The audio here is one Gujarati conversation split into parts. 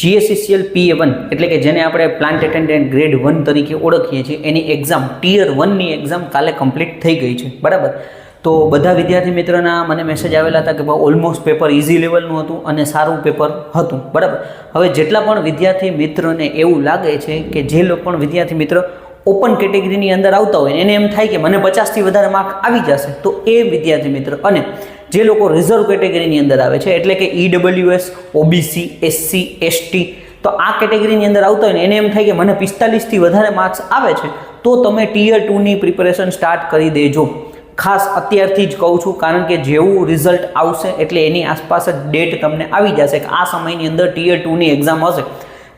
જીએસસીસીએલ પીએ વન એટલે કે જેને આપણે પ્લાન્ટ એટેન્ડન્ટ ગ્રેડ વન તરીકે ઓળખીએ છીએ, એની એક્ઝામ ટીયર વનની એક્ઝામ કાલે કમ્પ્લીટ થઈ ગઈ છે. બરાબર? તો બધા વિદ્યાર્થી મિત્રોના મને મેસેજ આવેલા હતા કે ભાઈ ઓલમોસ્ટ પેપર ઇઝી લેવલનું હતું અને સારું પેપર હતું. બરાબર? હવે જેટલા પણ વિદ્યાર્થી મિત્રોને એવું લાગે છે કે જે લોકો પણ વિદ્યાર્થી મિત્ર ઓપન કેટેગરીની અંદર આવતા હોય, એને એમ થાય કે મને પચાસથી વધારે માર્ક આવી જશે. તો એ વિદ્યાર્થી મિત્ર, અને જે લોકો રિઝર્વ કેટેગરીની અંદર આવે છે, એટલે કે ઈડબ્લ્યુએસ ઓબીસી એસસી એસટી તો આ કેટેગરીની અંદર આવતા હોય ને, એને એમ થાય કે મને પિસ્તાલીસથી વધારે માર્ક્સ આવે છે, તો તમે ટીયર ટુની પ્રિપેરેશન સ્ટાર્ટ કરી દેજો. ખાસ અત્યારથી જ કહું છું, કારણ કે જેવું રિઝલ્ટ આવશે, એટલે એની આસપાસ જ ડેટ તમને આવી જશે કે આ સમયની અંદર ટીયર ટુની એક્ઝામ હશે.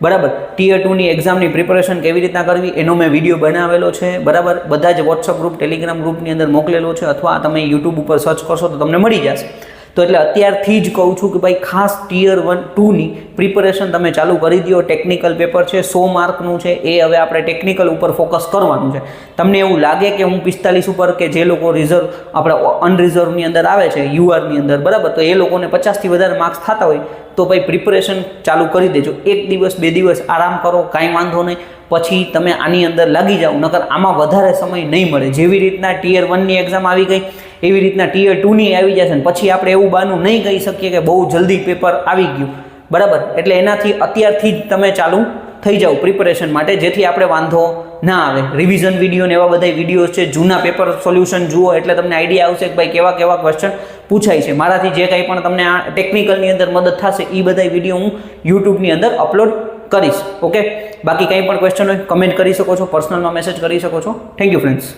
બરાબર. ટીયર ટુની એક્ઝામની પ્રિપેરેશન કેવી રીતના કરવી, એનો મેં વીડિયો બનાવેલો છે. બરાબર? બધા જ વોટ્સઅપ ગ્રુપ ટેલિગ્રામ ગ્રુપની અંદર મોકલેલો છે. અથવા તમે યુટ્યુબ ઉપર સર્ચ કરશો તો તમને મળી જશે. તો એટલે અત્યારથી જ કહું છું કે ભાઈ ખાસ ટીયર વન ટુની પ્રિપેરેશન તમે ચાલુ કરી દો. ટેકનિકલ પેપર છે, સો માર્કનું છે, એ હવે આપણે ટેકનિકલ ઉપર ફોકસ કરવાનું છે. તમને એવું લાગે કે હું પિસ્તાલીસ ઉપર કે જે લોકો રિઝર્વ આપણે અનરિઝર્વની અંદર આવે છે યુઆરની અંદર, બરાબર? તો એ લોકોને પચાસથી વધારે માર્ક્સ થતા હોય, તો ભાઈ પ્રિપરેશન ચાલુ કરી દેજો. એક દિવસ, બે દિવસ આરામ કરો, કાંઈ વાંધો નહીં. પછી તમે આની અંદર લાગી જાઓ, નકર આમાં વધારે સમય નહીં મળે. જેવી રીતના ટીયર વનની એક્ઝામ આવી ગઈ એવી રીતના ટીયર ટુની આવી જશે ને પછી આપણે એવું બાનું નહીં કહી શકીએ કે બહુ જલ્દી પેપર આવી ગયું. બરાબર? એટલે એનાથી અત્યારથી જ તમે ચાલુ થઈ જાઓ પ્રિપરેશન માટે, જેથી આપણે વાંધો ના આવે. રિવિઝન વીડિયો ને એવા બધા વીડિયો છે, જૂના પેપર સોલ્યુશન જુઓ એટલે તમને આઈડિયા આવશે કે ભાઈ કેવા કેવા ક્વેશ્ચન પૂછાય છે. મારાથી જે કંઈ પણ તમને આ ટેકનિકલની અંદર મદદ થશે એ બધા વીડિયો હું યુટ્યુબની અંદર અપલોડ કરીશ. ઓકે બાકી કંઈ પણ ક્વેશ્ચન હોય કમેન્ટ કરી શકો છો પર્સનલમાં મેસેજ કરી શકો છો. Thank you friends